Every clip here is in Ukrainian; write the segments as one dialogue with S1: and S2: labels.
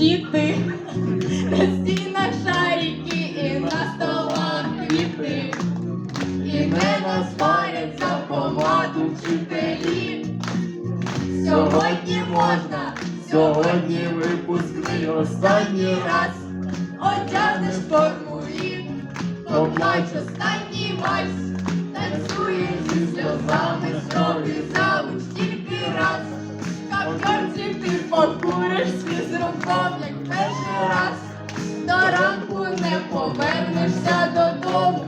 S1: діти, на стінах шарики і на столах квіти. І мене сварять за помаду вчителі. Сьогодні можна, сьогодні
S2: випускний останній раз.
S1: Одягнеш форму і поплач останній вальс. Танцює зі сльозами строгий завуч ти покуриш з руком, як перший раз. До ранку не повернешся додому.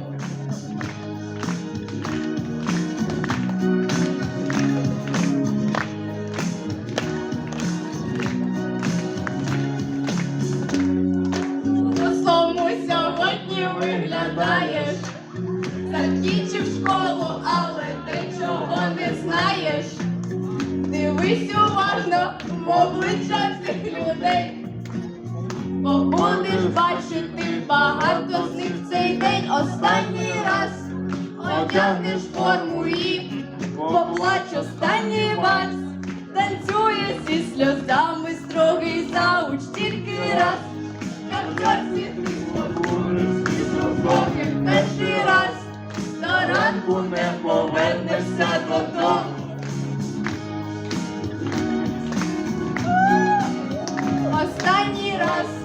S1: По-своєму сьогодні виглядаєш. Закінчив школу, Дивись уважно в обличчя цих людей, бо будеш бачити багато з них в цей день. Останній раз одягнеш форму і
S2: поплач останній вальс,
S1: танцює зі сльозами строгий зауч тільки раз, Картер світлі
S2: свободи, перший
S1: раз, на ранку не повернешся додому. останній раз.